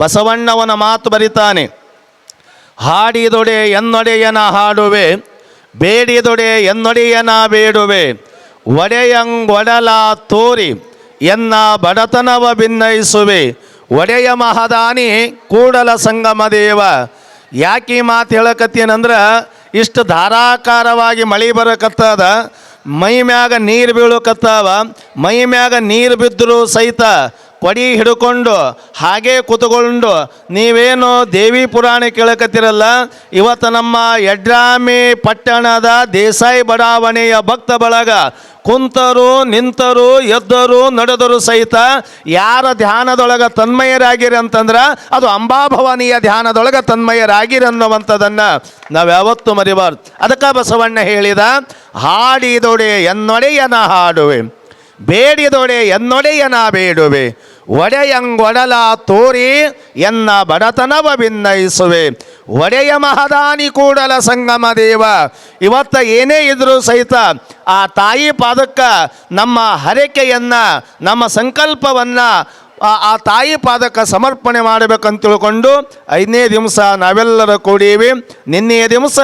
ಬಸವಣ್ಣವನ ಮಾತು ಬರಿತಾನೆ, ಹಾಡಿದೊಡೆ ಎನ್ನೊಡೆಯನ ಹಾಡುವೆ, ಬೇಡಿದೊಡೆ ಎನ್ನೊಡೆಯನ ಬೇಡುವೆ, ಒಡೆಯಂಗೊಡಲ ತೋರಿ ಎನ್ನ ಬಡತನವ ಭಿನ್ನಯಿಸುವೆ ಒಡೆಯ ಮಹದಾನಿ ಕೂಡಲ ಸಂಗಮ ದೇವ. ಯಾಕೆ ಮಾತು ಹೇಳಕತ್ತೇನಂದ್ರೆ, ಇಷ್ಟು ಧಾರಾಕಾರವಾಗಿ ಮಳೆ ಬರಕತ್ತದ, ಮೈ ಮ್ಯಾಗ ನೀರು ಬೀಳಕತ್ತಾವ, ಮೈ ಮ್ಯಾಗ ನೀರು ಬಿದ್ದರೂ ಸಹಿತ ಕೊಡಿ ಹಿಡ್ಕೊಂಡು ಹಾಗೇ ಕೂತ್ಕೊಂಡು ನೀವೇನು ದೇವಿ ಪುರಾಣ ಕೇಳಕತ್ತಿರಲ್ಲ, ಇವತ್ತು ನಮ್ಮ ಯಡ್ರಾಮಿ ಪಟ್ಟಣದ ದೇಸಾಯಿ ಬಡಾವಣೆಯ ಭಕ್ತ ಬಳಗ ಕುಂತರು, ನಿಂತರು, ಎದ್ದರು, ನಡೆದರು ಸಹಿತ ಯಾರ ಧ್ಯಾನದೊಳಗೆ ತನ್ಮಯರಾಗಿರಿ ಅಂತಂದ್ರೆ ಅದು ಅಂಬಾಭವಾನಿಯ ಧ್ಯಾನದೊಳಗೆ ತನ್ಮಯರಾಗಿರಿ ಅನ್ನುವಂಥದ್ದನ್ನು ನಾವು ಯಾವತ್ತೂ ಮರಿಬಾರ್ದು. ಅದಕ್ಕೆ ಬಸವಣ್ಣ ಹೇಳಿದ, ಹಾಡಿದೊಡೆ ಎನ್ನೊಡೆಯನ ಹಾಡುವೆ. ಬೇಡಿದೊಡೆ ಎನ್ನೊಡೆಯನ ಬೇಡುವೆ. ಒಡೆಯಂಗೊಡಲ ತೋರಿ ಎನ್ನ ಬಡತನವ ಭಿನ್ನಯಿಸುವೆ ಒಡೆಯ ಮಹದಾನಿ ಕೂಡಲ ಸಂಗಮ ದೇವ. ಇವತ್ತ ಏನೇ ಇದ್ರೂ ಸಹಿತ ಆ ತಾಯಿ ಪಾದಕ್ಕ ನಮ್ಮ ಹರಕೆಯನ್ನು, ನಮ್ಮ ಸಂಕಲ್ಪವನ್ನ ಆ ತಾಯಿ ಪಾದಕ್ಕೆ ಸಮರ್ಪಣೆ ಮಾಡಬೇಕಂತ ತಿಳ್ಕೊಂಡು ಐದನೇ ದಿವಸ ನಾವೆಲ್ಲರೂ ಕೂಡೀವಿ. ನಿನ್ನೆಯ ದಿವಸ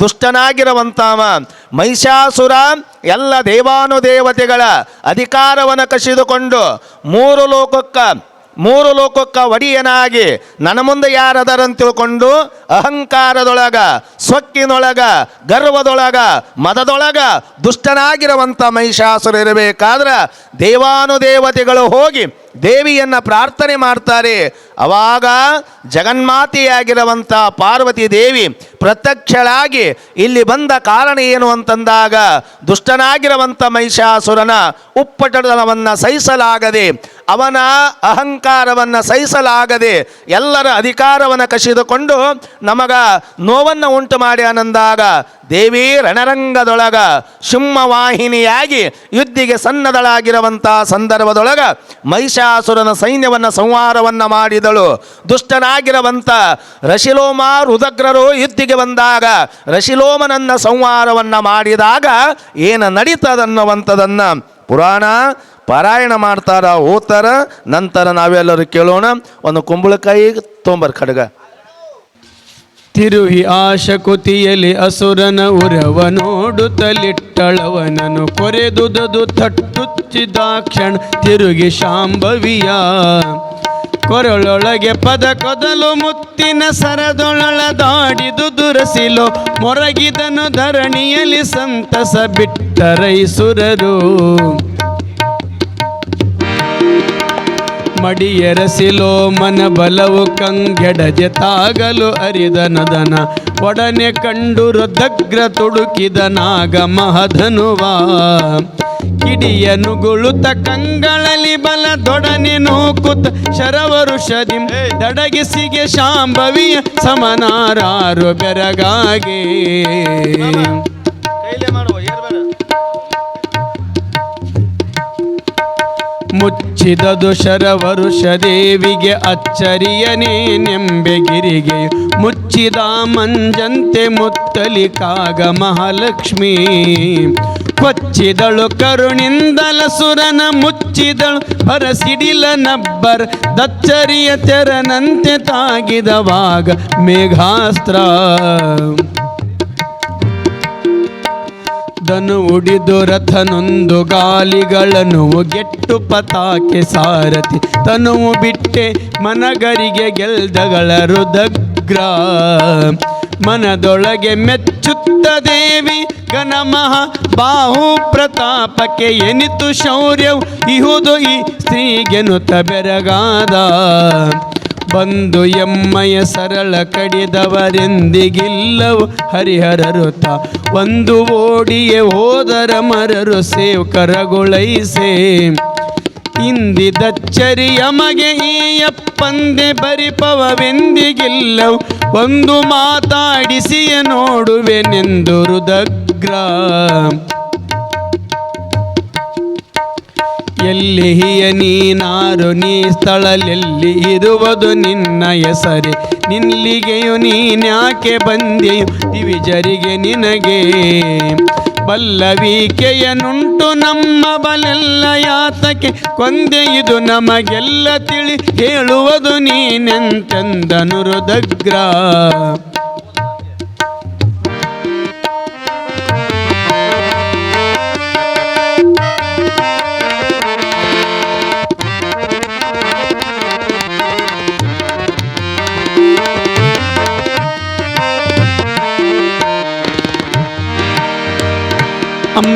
ದುಷ್ಟನಾಗಿರುವಂತಾವ ಮಹಿಷಾಸುರ, ಎಲ್ಲ ದೇವಾನುದೇವತೆಗಳ ಅಧಿಕಾರವನ್ನು ಕಸಿದುಕೊಂಡು ಮೂರು ಲೋಕಕ್ಕೆ ಮೂರು ಲೋಕಕ್ಕೆ ಒಡಿಯನಾಗಿ ನನ್ನ ಮುಂದೆ ಯಾರದರಂತ ತಿಳ್ಕೊಂಡು ಅಹಂಕಾರದೊಳಗ ಸೊಕ್ಕಿನೊಳಗ ಗರ್ವದೊಳಗ, ಮದದೊಳಗ ದುಷ್ಟನಾಗಿರುವಂಥ ಮಹಿಷಾಸುರ ಇರಬೇಕಾದ್ರೆ ದೇವಾನುದೇವತೆಗಳು ಹೋಗಿ ದೇವಿಯನ್ನು ಪ್ರಾರ್ಥನೆ ಮಾಡ್ತಾರೆ. ಅವಾಗ ಜಗನ್ಮಾತೆಯಾಗಿರುವಂಥ ಪಾರ್ವತಿ ದೇವಿ ಪ್ರತ್ಯಕ್ಷಳಾಗಿ ಇಲ್ಲಿ ಬಂದ ಕಾರಣ ಏನು ಅಂತಂದಾಗ ದುಷ್ಟನಾಗಿರುವಂಥ ಮಹಿಷಾಸುರನ ಉಪ್ಪಟನವನ್ನು ಸಹಿಸಲಾಗದೆ ಅವನ ಅಹಂಕಾರವನ್ನು ಸಹಿಸಲಾಗದೆ ಎಲ್ಲರ ಅಧಿಕಾರವನ್ನು ಕಸಿದುಕೊಂಡು ನಮಗ ನೋವನ್ನು ಉಂಟು ಮಾಡಿ ಆನಂದಾಗ ದೇವಿ ರಣರಂಗದೊಳಗ ಸಿಂಹವಾಹಿನಿಯಾಗಿ ಯುದ್ಧಿಗೆ ಸನ್ನದಳಾಗಿರುವಂಥ ಸಂದರ್ಭದೊಳಗ ಮಹಿಷಾಸುರನ ಸೈನ್ಯವನ್ನು ಸಂಹಾರವನ್ನು ಮಾಡಿದಳು. ದುಷ್ಟನಾಗಿರುವಂಥ ರಶಿಲೋಮ ರುದಗ್ರರು ಯುದ್ಧಿಗೆ ಬಂದಾಗ ರಶಿಲೋಮನನ್ನ ಸಂಹಾರವನ್ನು ಮಾಡಿದಾಗ ಏನು ನಡೀತದನ್ನುವಂಥದನ್ನು ಪುರಾಣ ಪಾರಾಯಣ ಮಾಡ್ತಾರ ಓದ್ತಾರ ನಂತರ ನಾವೆಲ್ಲರೂ ಕೇಳೋಣ. ಒಂದು ಕುಂಬಳಕಾಯಿ ತೊಂಬರ್ ಖಡ್ಗ ತಿರುಹಿ ಆಶಕುತಿಯಲ್ಲಿ ಅಸುರನ ಉರವ ನೋಡುತ್ತಲಿಟ್ಟಳವನನು ಕೊರೆದುದದು ತಟ್ಟುಚ್ಚಿದಾಕ್ಷಣ ತಿರುಗಿ ಶಾಂಭವಿಯ ಕೊರಳೊಳಗೆ ಪದ ಕೊದಲು ಮುತ್ತಿನ ಸರದೊಳಳ ದಾಡಿದು ದುರಸಿಲು. ಮೊರಗಿದನು ಧರಣಿಯಲ್ಲಿ ಸಂತಸ ಬಿಟ್ಟರೈಸುರರು ಮಡಿಯರಸಿಲೋ ಮನ ಬಲವು ಕಂಗೆಡಜೆ ತಾಗಲು ಅರಿದನದನ ಒಡನೆ ಕಂಡು ರುದ್ರಗ್ರ ತುಡುಕಿದ ನಾಗ ಮಹಧನುವ. ಕಿಡಿಯನು ಕಂಗಳಲಿ ಕಂಗಳಲ್ಲಿ ಬಲ ದೊಡನೆ ನೂಕುತ ಶರವರುಷದಿ ದಡಗಿಸಿಗೆ ಶಾಂಭವಿಯ ಸಮನಾರಾರು ಬೆರಗಾಗಿ. ಮುಚ್ಚಿದದು ಶರವರುಷ ದೇವಿಗೆ ಅಚ್ಚರಿಯನೇ ನೆಂಬೆಗಿರಿಗೆ ಮುಚ್ಚಿದ ಮಂಜಂತೆ ಮುತ್ತಲಿ ಕಾಗ ಮಹಾಲಕ್ಷ್ಮಿ ಕೊಚ್ಚಿದಳು ಕರುಣಿಂದಲ ಸುರನ ಮುಚ್ಚಿದಳು ಭರಸಿಡಿಲ ನಬ್ಬರ್ ದಚ್ಚರಿಯ ತೆರನಂತೆ ತಾಗಿದವಾಗ ಮೇಘಾಸ್ತ್ರ. ದನು ಉಡಿದು ರಥನೊಂದು ಗಾಲಿಗಳನ್ನು ಗೆಟ್ಟು ಪತಾಕೆ ಸಾರಥಿ ತನುವು ಬಿಟ್ಟೆ ಮನಗರಿಗೆ ಗೆಲ್ದಗಳ ರುದಗ್ರ ಮನದೊಳಗೆ ಮೆಚ್ಚುತ್ತ ದೇವಿ ಗನಮಃ ಬಾಹು ಪ್ರತಾಪಕ್ಕೆ ಎನಿತು ಶೌರ್ಯವು. ಇಹುದು ಈ ಸ್ತ್ರೀಗೆನುತ ಬೆರಗಾದ. ಬಂದು ಎಮ್ಮಯ ಸರಳ ಕಡಿದವರೆಂದಿಗಿಲ್ಲವು. ಹರಿಹರರುತ ಒಂದು ಓಡಿಯೇ ಹೋದರ ಮರರು ಸೇವ್ ಕರಗೊಳೈಸೆ ಇಂದಿದಚ್ಚರಿಯ ಮಗೆ ಈಯಪ್ಪಂದೆ ಬರಿಪವವೆಂದಿಗಿಲ್ಲವು. ಒಂದು ಮಾತಾಡಿಸಿಯ ನೋಡುವೆನೆಂದು ರುದಗ್ರ ಎಲ್ಲಿ ಹಿಯ ನೀನಾರು, ನೀ ಸ್ಥಳಲೆಲ್ಲಿ ಇರುವುದು ನಿನ್ನ ಹೆಸರೇ. ನಿಲ್ಲಿಗೆಯು ನೀನ್ಯಾಕೆ ಬಂದೆಯು, ದಿವಿಜರಿಗೆ ನಿನಗೆ. ಬಲ್ಲವಿಕೆಯನುಂಟು ನಮ್ಮ ಬಲೆಲ್ಲ ಯಾತಕ್ಕೆ? ಕೊಂದೆ ಇದು ನಮಗೆಲ್ಲ ತಿಳಿ ಹೇಳುವುದು ನೀನೆಂತೆಂದನು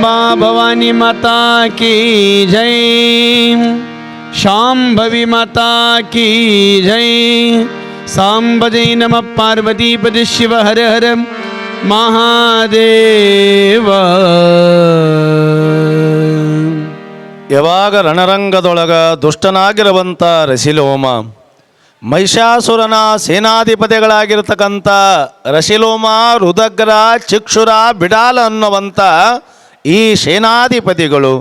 ಭವಾನಿ ಮಾತಾ ಕಿ ಜೈ. ಶಾಂಭವಿ ಮಾತಾ ಕಿ ಜೈ. ಸಾಂಬ ಜೈ ನಮ ಪಾರ್ವತೀಪತಿ ಶಿವ ಹರ ಹರ ಮಹಾದೇವ. ಯಾವಾಗ ರಣರಂಗದೊಳಗ ದುಷ್ಟನಾಗಿರುವಂಥ ರಸಿಲೋಮ, ಮಹಿಷಾಸುರನ ಸೇನಾಧಿಪತಿಗಳಾಗಿರ್ತಕ್ಕಂಥ ರಸಿಲೋಮ ರುದಗ್ರ ಚಿಕ್ಷುರ, ಬಿಡಾಲ ಅನ್ನುವಂಥ ಈ ಸೇನಾಧಿಪತಿಗಳು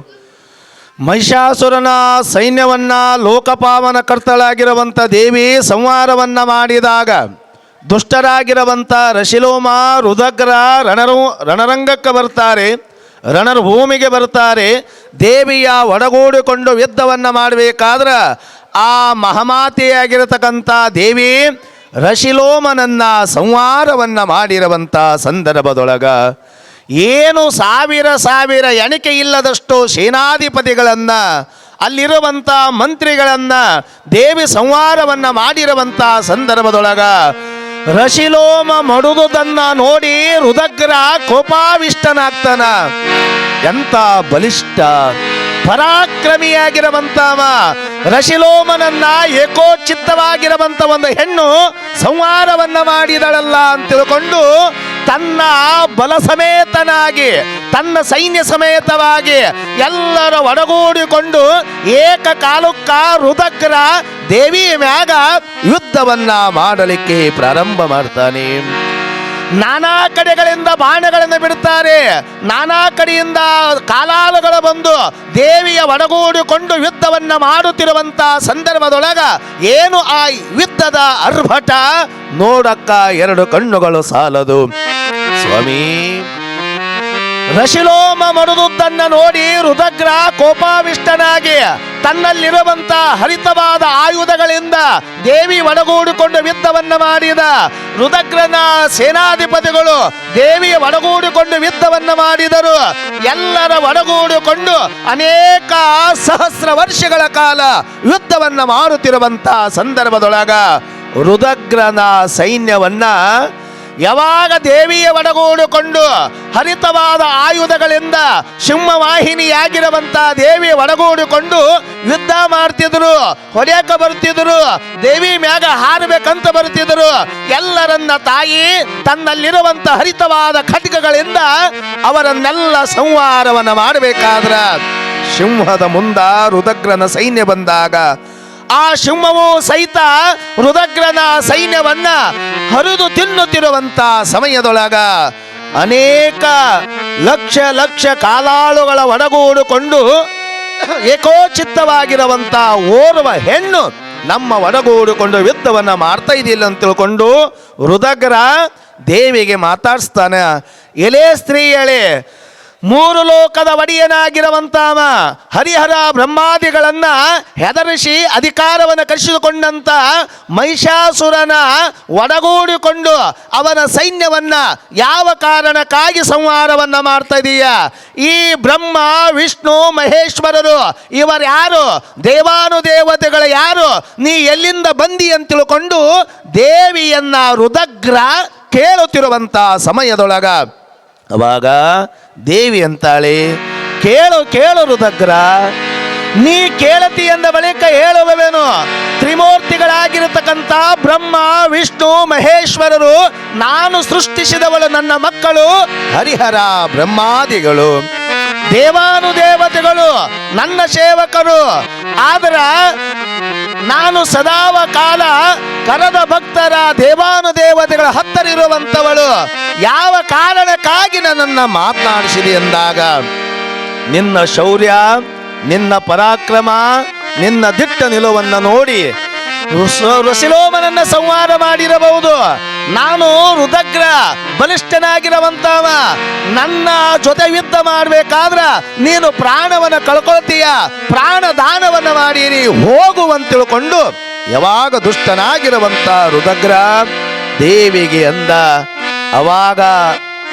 ಮಹಿಷಾಸುರನ ಸೈನ್ಯವನ್ನ ಲೋಕಪಾವನ ಕರ್ತಳಾಗಿರುವಂಥ ದೇವಿ ಸಂಹಾರವನ್ನ ಮಾಡಿದಾಗ ದುಷ್ಟರಾಗಿರುವಂಥ ರಶಿಲೋಮ ರುದಗ್ರ ರಣರು, ರಣರಂಗಕ್ಕೆ ಬರ್ತಾರೆ ರಣರ ಭೂಮಿಗೆ ಬರ್ತಾರೆ, ದೇವಿಯ ಒಡಗೂಡಿಕೊಂಡು ಯುದ್ಧವನ್ನು ಮಾಡಬೇಕಾದ್ರೆ ಆ ಮಹಮಾತೆಯಾಗಿರತಕ್ಕಂಥ ದೇವಿ ರಶಿಲೋಮನನ್ನ ಸಂಹಾರವನ್ನು ಮಾಡಿರುವಂಥ ಸಂದರ್ಭದೊಳಗ ಏನು ಸಾವಿರ ಸಾವಿರ ಎಣಿಕೆ ಇಲ್ಲದಷ್ಟು ಸೇನಾಧಿಪತಿಗಳನ್ನು ಅಲ್ಲಿರುವಂಥ ಮಂತ್ರಿಗಳನ್ನು, ದೇವಿ ಸಂಹಾರವನ್ನು ಮಾಡಿರುವಂಥ ಸಂದರ್ಭದೊಳಗ ರಶಿಲೋಮ ಮಡುದುದನ್ನ ನೋಡಿ ರುದಗ್ರ ಕೋಪಾವಿಷ್ಟನಾಗ್ತಾನ. ಎಂತ ಬಲಿಷ್ಠ, ಪರಾಕ್ರಮಿಯಾಗಿರುವಂತವ, ರಶಿಲೋಮನನ್ನ ಏಕೋಚಿತ್ತವಾಗಿರುವಂತ ಒಂದು ಹೆಣ್ಣು ಸಂಹಾರವನ್ನ ಮಾಡಿದಳಲ್ಲ ಅಂತ ತಿಳ್ಕೊಂಡು ತನ್ನ ಬಲ ಸಮೇತನಾಗಿ, ತನ್ನ ಸೈನ್ಯ ಸಮೇತವಾಗಿ ಎಲ್ಲರ ಒಡಗೂಡಿಕೊಂಡು ಏಕಕಾಲಕ್ಕ ರುದಗ್ರ ದೇವಿ ಮ್ಯಾಗ ಯುದ್ಧವನ್ನ ಮಾಡಲಿಕ್ಕೆ ಪ್ರಾರಂಭ ಮಾಡ್ತಾನೆ. ನಾನಾ ಕಡೆಗಳಿಂದ ಬಾಣಗಳನ್ನು ಬಿಡುತ್ತಾರೆ. ನಾನಾ ಕಡೆಯಿಂದ ಕಾಲಾಲುಗಳು ಬಂದು ದೇವಿಯ ಒಡಗೂಡಿಕೊಂಡು ಯುದ್ಧವನ್ನು ಮಾಡುತ್ತಿರುವಂತ ಸಂದರ್ಭದೊಳಗ ಏನು ಆ ಯುದ್ಧದ ಅರ್ಭಟ? ನೋಡಕ್ಕ ಎರಡು ಕಣ್ಣುಗಳು ಸಾಲದು. ಸ್ವಾಮಿ ರಶಿಲೋಮ ಮರುದುದ್ದನ್ನ ನೋಡಿ ರುದಗ್ರ ಕೋಪಾವಿಷ್ಟನಾಗಿ ತನ್ನಲ್ಲಿರುವಂತ ಹರಿತವಾದ ಆಯುಧಗಳಿಂದ ದೇವಿ ಒಡಗೂಡಿಕೊಂಡು ಯುದ್ಧವನ್ನ ಮಾಡಿದ. ರುದಗ್ರನ ಸೇನಾಧಿಪತಿಗಳು ದೇವಿಯ ಒಡಗೂಡಿಕೊಂಡು ಯುದ್ಧವನ್ನ ಮಾಡಿದರು. ಎಲ್ಲರ ಒಡಗೂಡಿಕೊಂಡು ಅನೇಕ ಸಹಸ್ರ ವರ್ಷಗಳ ಕಾಲ ಯುದ್ಧವನ್ನ ಮಾಡುತ್ತಿರುವಂತಹ ಸಂದರ್ಭದೊಳಗ ರುದಗ್ರನ ಸೈನ್ಯವನ್ನ ಯಾವಾಗ ದೇವಿಯ ಒಡಗೂಡಿಕೊಂಡು ಹರಿತವಾದ ಆಯುಧಗಳಿಂದ ಸಿಂಹವಾಹಿನಿಯಾಗಿರುವಂತಹ ದೇವಿ ಒಡಗೂಡಿಕೊಂಡು ಯುದ್ಧ ಮಾಡ್ತಿದ್ರು, ಹೊಡೆಯಕ ಬರ್ತಿದ್ರು, ದೇವಿ ಮ್ಯಾಗ ಹಾರಬೇಕಂತ ಬರ್ತಿದ್ರು, ಎಲ್ಲರನ್ನ ತಾಯಿ ತನ್ನಲ್ಲಿರುವಂತ ಹರಿತವಾದ ಖಡ್ಗಗಳಿಂದ ಅವರನ್ನೆಲ್ಲ ಸಂಹಾರವನ್ನು ಮಾಡಬೇಕಾದ್ರ ಸಿಂಹದ ಮುಂದ ರುದಗ್ರನ ಸೈನ್ಯ ಬಂದಾಗ ಆ ಸಿಂಹವು ಸಹಿತ ರುದಗ್ರನ ಸೈನ್ಯವನ್ನ ಹರಿದು ತಿನ್ನುತ್ತಿರುವಂತ ಸಮಯದೊಳಗ ಅನೇಕ ಲಕ್ಷ ಲಕ್ಷ ಕಾಲಾಳುಗಳ ಒಡಗೂಡಿಕೊಂಡು ಏಕೋಚಿತ್ತವಾಗಿರುವಂತ ಓರ್ವ ಹೆಣ್ಣು ನಮ್ಮ ಒಡಗೂಡಿಕೊಂಡು ಯುದ್ಧವನ್ನ ಮಾಡ್ತಾ ಇದಿಲ್ಲ ಅಂತ ತಿಳ್ಕೊಂಡು ರುದಗ್ರ ದೇವಿಗೆ ಮಾತಾಡಿಸ್ತಾನೆ, ಎಲೆ ಸ್ತ್ರೀಯಳೆ ಮೂರು ಲೋಕದ ಒಡೆಯನಾಗಿರುವಂತಾವ ಹರಿಹರ ಬ್ರಹ್ಮಾದಿಗಳನ್ನ ಹೆದರಿಸಿ ಅಧಿಕಾರವನ್ನು ಕರೆಸಿಕೊಂಡಂಥ ಮಹಿಷಾಸುರನ ಒಡಗೂಡಿಕೊಂಡು ಅವನ ಸೈನ್ಯವನ್ನ ಯಾವ ಕಾರಣಕ್ಕಾಗಿ ಸಂಹಾರವನ್ನ ಮಾಡ್ತಾ ಇದೀಯ? ಈ ಬ್ರಹ್ಮ, ವಿಷ್ಣು, ಮಹೇಶ್ವರರು ಇವರ್ಯಾರು? ಯಾರು ದೇವಾನುದೇವತೆಗಳು ಯಾರು? ನೀ ಎಲ್ಲಿಂದ ಬಂದಿ ಅಂತ ತಿಳ್ಕೊಂಡು ದೇವಿಯನ್ನ ರುದಗ್ರ ಕೇಳುತ್ತಿರುವಂಥ ಸಮಯದೊಳಗ ಅವಾಗ ದೇವಿ ಅಂತಾಳೆ, ಕೇಳು ಕೇಳು ರುದಗ್ರ ನೀ ಕೇಳತಿ ಎಂದ ಬಳಿಕ ಹೇಳುವವೇನು? ತ್ರಿಮೂರ್ತಿಗಳಾಗಿರತಕ್ಕಂಥ ಬ್ರಹ್ಮ, ವಿಷ್ಣು, ಮಹೇಶ್ವರರು, ನಾನು ಸೃಷ್ಟಿಸಿದವಳು ನನ್ನ ಮಕ್ಕಳು, ಹರಿಹರ ಬ್ರಹ್ಮಾದಿಗಳು, ದೇವಾನುದೇವತೆಗಳು, ನನ್ನ ಸೇವಕರು. ಆದ್ರ ನಾನು ಸದಾವ ಕಾಲ ಕರದ ಭಕ್ತರ ದೇವಾನುದೇವತೆಗಳ ಹತ್ತರಿರುವಂಥವಳು ಯಾವ ಕಾರಣಕ್ಕಾಗಿ ನನ್ನ ಮಾತನಾಡಿಸಿದೆ ಎಂದಾಗ, ನಿನ್ನ ಶೌರ್ಯ, ನಿನ್ನ ಪರಾಕ್ರಮ, ನಿನ್ನ ದಿಟ್ಟ ನಿಲುವನ್ನು ನೋಡಿ ಋಷ- ಋಷಿಲೋಮನನ್ನ ಸಂವಾದ ಮಾಡಿರಬಹುದು. ನಾನು ರುದಗ್ರ ಬಲಿಷ್ಠನಾಗಿರುವಂತವ, ನನ್ನ ಜೊತೆ ಯುದ್ಧ ಮಾಡಬೇಕಾದ್ರ ನೀನು ಪ್ರಾಣವನ್ನು ಕಳ್ಕೊಳ್ತೀಯ ಪ್ರಾಣ ದಾನವನ್ನು ಮಾಡೀರಿ ಹೋಗು ತಿಳ್ಕೊಂಡು ಯಾವಾಗ ದುಷ್ಟನಾಗಿರುವಂತ ರುದಗ್ರ ದೇವಿಗೆ ಅಂದ, ಅವಾಗ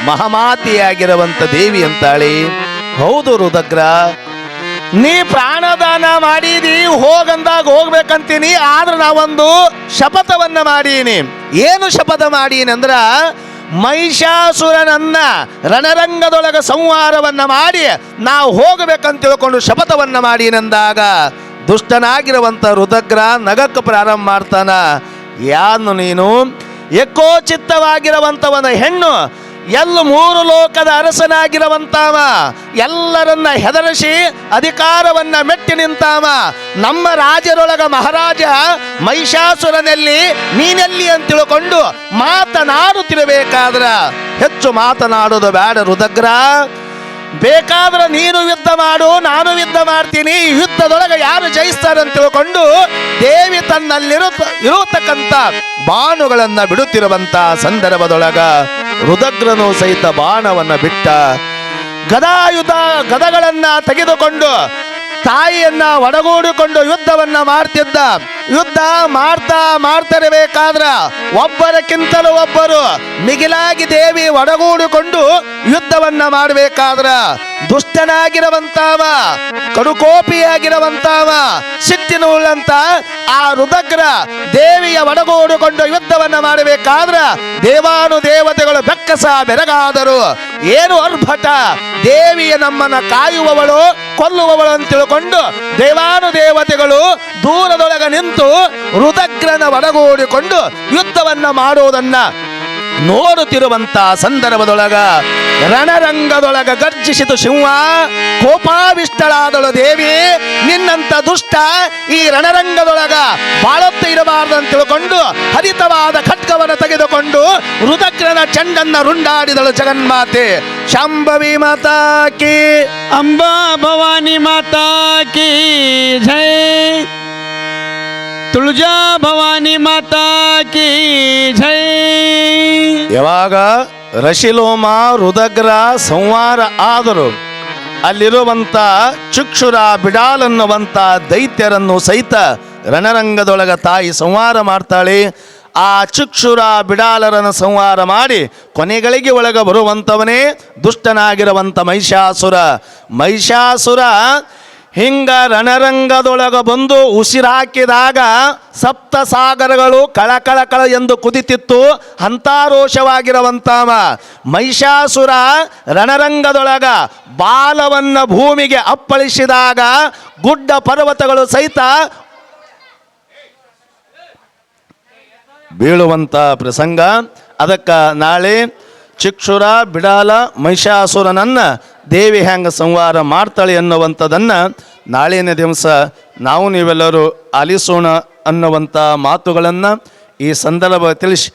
ಮಹಮಾತಿಯಾಗಿರುವಂತ ದೇವಿ ಅಂತಾಳಿ. ಹೌದು ರುದಗ್ರ ನೀ ಪ್ರಾಣದಾನ ಮಾಡೀನಿ ಹೋಗಂದಾಗ ಹೋಗ್ಬೇಕಂತೀನಿ, ಆದ್ರೆ ನಾವೊಂದು ಶಪಥವನ್ನ ಮಾಡೀನಿ. ಏನು ಶಪಥ ಮಾಡೀನಿ ಅಂದ್ರ, ಮಹಿಷಾಸುರನನ್ನ ರಣರಂಗದೊಳಗ ಸಂಹಾರವನ್ನ ಮಾಡಿ, ನಾವು ಹೋಗಬೇಕಂತ ತಿಳ್ಕೊಂಡು ಶಪಥವನ್ನ ಮಾಡೀನಂದಾಗ ದುಷ್ಟನಾಗಿರುವಂತ ರುದಗ್ರ ನಗಕ್ಕ ಪ್ರಾರಂಭ ಮಾಡ್ತಾನ. ಯಾನು ನೀನು? ಎಕ್ಕೋಚಿತ್ತವಾಗಿರುವಂತವನ ಹೆಣ್ಣು ಎಲ್ಲ ಮೂರು ಲೋಕದ ಅರಸನಾಗಿರುವಂತಾವ. ಎಲ್ಲರನ್ನ ಹೆದರಿಸಿ ಅಧಿಕಾರವನ್ನ ಮೆಟ್ಟಿ ನಿಂತಾವ. ನಮ್ಮ ರಾಜರೊಳಗ ಮಹಾರಾಜ ಮಹಿಷಾಸುರನಲ್ಲಿ ನೀನೆಲ್ಲಿ ಅಂತ ತಿಳ್ಕೊಂಡು ಮಾತನಾಡುತ್ತಿರಬೇಕಾದ್ರ ಹೆಚ್ಚು ಮಾತನಾಡೋದು ಬೇಡ ರುದಗ್ರ ಬೇಕಾದ್ರೆ ನೀನು ಯುದ್ಧ ಮಾಡು, ನಾನು ಯುದ್ಧ ಮಾಡ್ತೀನಿ. ಯುದ್ಧದೊಳಗೆ ಯಾರು ಜಯಿಸ್ತಾರೆ ಅಂತ ತಿಳ್ಕೊಂಡು ದೇವಿ ತನ್ನಲ್ಲಿರುತ್ತ ಇರತಕ್ಕಂಥ ಬಾಣುಗಳನ್ನು ಬಿಡುತ್ತಿರುವಂತ ಸಂದರ್ಭದೊಳಗ ರುದಗ್ರನು ಸಹಿತ ಬಾಣವನ್ನ ಬಿಟ್ಟ ಗದಾಯುಧ ಗದಗಳನ್ನ ತೆಗೆದುಕೊಂಡು ತಾಯಿಯನ್ನ ಒಡಗೂಡಿಕೊಂಡು ಯುದ್ಧವನ್ನ ಮಾಡ್ತಿದ್ದ. ಯುದ್ಧ ಮಾಡ್ತಾ ಮಾಡ್ತಿರಬೇಕಾದ್ರ ಒಬ್ಬರಕ್ಕಿಂತಲೂ ಒಬ್ಬರು ಮಿಗಿಲಾಗಿ ದೇವಿ ಒಡಗೂಡಿಕೊಂಡು ಯುದ್ಧವನ್ನ ಮಾಡಬೇಕಾದ್ರ ದುಷ್ಟನಾಗಿರುವಂತಾವ, ಕಡುಕೋಪಿಯಾಗಿರುವಂತಾವ ಉಳ್ಳಂತ ಆ ರುದಗ್ರ ದೇವಿಯ ಒಡಗೂಡಿಕೊಂಡು ಯುದ್ಧವನ್ನ ಮಾಡಬೇಕಾದ್ರ ದೇವಾನು ದೇವತೆಗಳು ಬೆಕ್ಕಸ ಬೆರಗಾದರು. ಏನು ಅರ್ಭಟ? ದೇವಿಯ ನಮ್ಮನ್ನ ಕಾಯುವವಳು, ಕೊಲ್ಲುವವಳು ಅಂತ ತಿಳ್ಕೊಂಡು ದೇವಾನು ದೇವತೆಗಳು ದೂರದೊಳಗ ನಿಂತು ರುದಗ್ರನ ಒಡಗೂಡಿಕೊಂಡು ಯುದ್ಧವನ್ನ ಮಾಡುವುದನ್ನ ನೋಡುತ್ತಿರುವಂತ ಸಂದರ್ಭದೊಳಗ ರಣರಂಗದೊಳಗ ಗರ್ಜಿಸಿತು ಸಿಂಹ. ಕೋಪಾವಿಷ್ಟಳಾದಳು ದೇವಿ. ನಿನ್ನಂತ ದುಷ್ಟ ಈ ರಣರಂಗದೊಳಗ ಬಾಳುತ್ತ ಇರಬಾರದು ಅಂತ ತಿಳ್ಕೊಂಡು ಹರಿತವಾದ ಖಡ್ಗವನ್ನು ತೆಗೆದುಕೊಂಡು ರುದಗ್ರನ ಚಂಡನ್ನ ರುಂಡಾಡಿದಳು ಜಗನ್ಮಾತೆ. ಶಾಂಭವಿ ಮಾತಾಕಿ ಅಂಬಾ ಭವಾನಿ ಮಾತಾಕಿ ಜೈ. ತುಳಜಾ ಭವಾನಿ ಮಾತಾ ಕಿ ಜೈ ಯಾವಾಗ ರಶಿಲೋಮ ರುದಗ್ರ ಸಂವಾರ ಆದರು, ಅಲ್ಲಿರುವಂತ ಚುಕ್ಷುರ ಬಿಡಾಲ್ ಅನ್ನುವಂತ ದೈತ್ಯರನ್ನು ಸಹಿತ ರಣರಂಗದೊಳಗ ತಾಯಿ ಸಂವಾರ ಮಾಡ್ತಾಳೆ. ಆ ಚುಕ್ಷುರ ಬಿಡಾಲರನ್ನು ಸಂಹಾರ ಮಾಡಿ ಕೊನೆಗಳಿಗೆ ಒಳಗ ಬರುವಂಥವನೇ ದುಷ್ಟನಾಗಿರುವಂಥ ಮಹಿಷಾಸುರ. ಮಹಿಷಾಸುರ ಹಿಂಗ ರಣರಂಗದೊಳಗ ಬಂದು ಉಸಿರಾಕಿದಾಗ ಸಪ್ತ ಸಾಗರಗಳು ಕಳಕಳ ಕಳ ಎಂದು ಕುದಿತಿತ್ತು ಹಂತಾರೋಷವಾಗಿರುವಂತಾವ ಮಹಿಷಾಸುರ ರಣರಂಗದೊಳಗ ಬಾಲವನ್ನ ಭೂಮಿಗೆ ಅಪ್ಪಳಿಸಿದಾಗ ಗುಡ್ಡ ಪರ್ವತಗಳು ಸಹಿತ ಬೀಳುವಂತ ಪ್ರಸಂಗ. ಅದಕ್ಕೆ ನಾಳೆ ಚಿಕ್ಷುರ, ಬಿಡಾಲ, ಮಹಿಷಾಸುರನನ್ನು ದೇವಿ ಹ್ಯಾಂಗೆ ಸಂವಾರ ಮಾಡ್ತಾಳೆ ಅನ್ನುವಂಥದ್ದನ್ನು ನಾಳಿನ ದಿವಸ ನಾವು ನೀವೆಲ್ಲರೂ ಆಲಿಸೋಣ ಅನ್ನುವಂಥ ಮಾತುಗಳನ್ನು ಈ ಸಂದರ್ಭ ತಿಳಿಸಿ